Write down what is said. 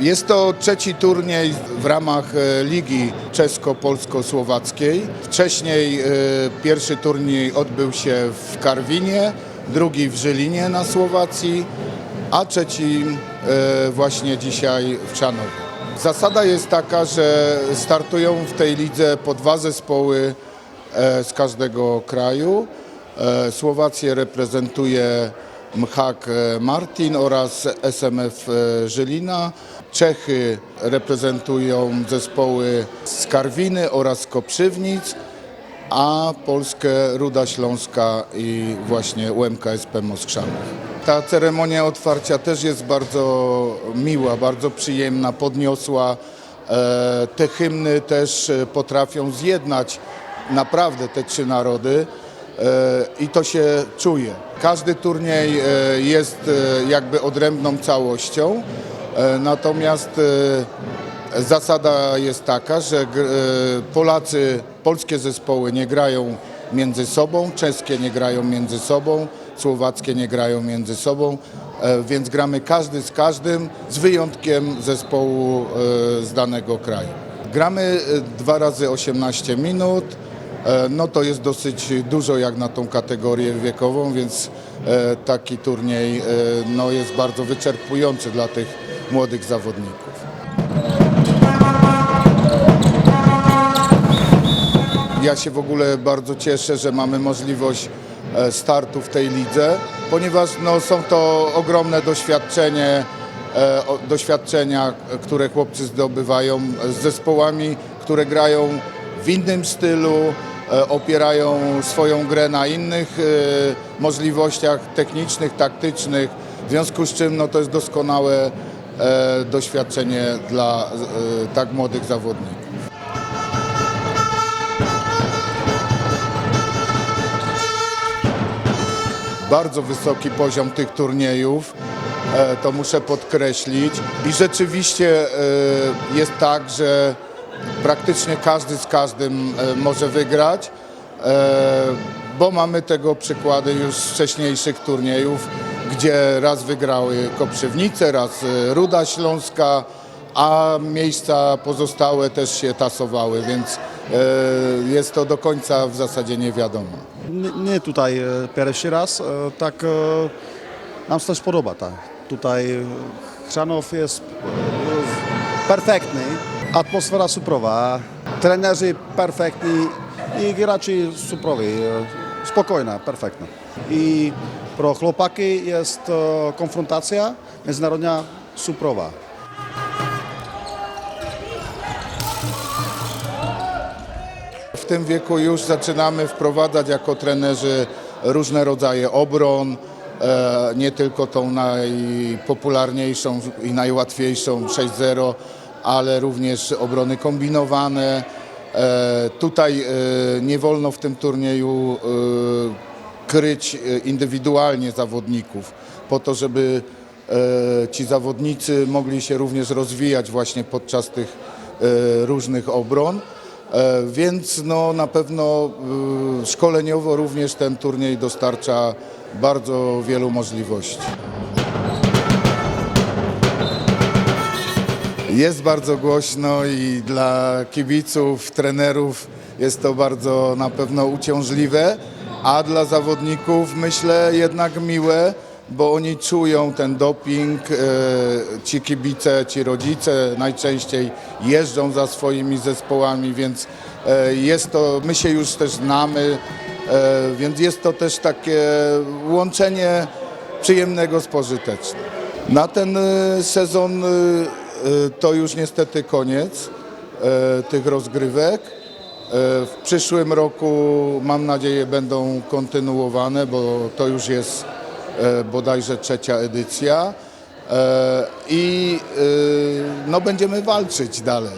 Jest to trzeci turniej w ramach e, Ligi Czesko-Polsko-Słowackiej. Wcześniej e, pierwszy turniej odbył się w Karwinie, drugi w Żylinie na Słowacji, a trzeci e, właśnie dzisiaj w Czanowie. Zasada jest taka, że startują w tej lidze po dwa zespoły z każdego kraju. Słowację reprezentuje Mchak e, Martin oraz SMF e, Żylina. Czechy reprezentują zespoły z Karwiny oraz Koprzywnic, a Polskę Ruda Śląska i właśnie UMKSP Moskrzanów. Ta ceremonia otwarcia też jest bardzo miła, bardzo przyjemna, podniosła. E, Te hymny też potrafią zjednać naprawdę te trzy narody i to się czuje. Każdy turniej e, jest e, jakby odrębną całością, e, natomiast e, zasada jest taka, że e, Polacy, polskie zespoły nie grają między sobą, czeskie nie grają między sobą, słowackie nie grają między sobą, e, więc gramy każdy z każdym, z wyjątkiem zespołu e, z danego kraju. Gramy e, dwa razy 18 minut, e, no to jest dosyć dużo jak na tą kategorię wiekową, więc e, taki turniej e, no jest bardzo wyczerpujący dla tych młodych zawodników. Ja się w ogóle bardzo cieszę, że mamy możliwość e, startu w tej lidze, ponieważ no, są to ogromne doświadczenie, e, doświadczenia, e, które chłopcy zdobywają z zespołami, które grają w innym stylu, e, opierają swoją grę na innych e, możliwościach technicznych, taktycznych, w związku z czym no, to jest doskonałe e, doświadczenie dla tak młodych zawodników. bardzo wysoki poziom tych turniejów, to muszę podkreślić. I rzeczywiście jest tak, że praktycznie każdy z każdym e, może wygrać, e, bo mamy tego przykłady już z wcześniejszych turniejów, gdzie raz wygrały Koprzywnice, raz e, Ruda Śląska, a miejsca pozostałe też się tasowały, więc jest to do końca w zasadzie nie wiadomo. Nie, tutaj pierwszy raz, tak nam się też podoba. Tak. Tutaj Chrzanów jest perfektny, atmosfera suprowa, trenerzy perfektni i gracze suprowi, spokojna, perfektna. I pro chłopaki jest e, konfrontacja międzynarodna suprowa. W tym wieku już zaczynamy wprowadzać jako trenerzy różne rodzaje obron, e, nie tylko tą najpopularniejszą i najłatwiejszą 6-0, ale również obrony kombinowane. E, Tutaj e, nie wolno w tym turnieju e, kryć indywidualnie zawodników, po to, żeby ci zawodnicy mogli się również rozwijać właśnie podczas tych różnych obron. Więc no, na pewno szkoleniowo również ten turniej dostarcza bardzo wielu możliwości. Jest bardzo głośno i dla kibiców, trenerów jest to bardzo na pewno uciążliwe, a dla zawodników myślę jednak miłe, bo oni czują ten doping. e, Ci kibice, ci rodzice najczęściej jeżdżą za swoimi zespołami, więc e, jest to, my się już też znamy, e, więc jest to też takie łączenie przyjemnego z pożytecznym. Na ten sezon to już niestety koniec e, tych rozgrywek. E, W przyszłym roku mam nadzieję będą kontynuowane, bo to już jest bodajże trzecia edycja i no, będziemy walczyć dalej.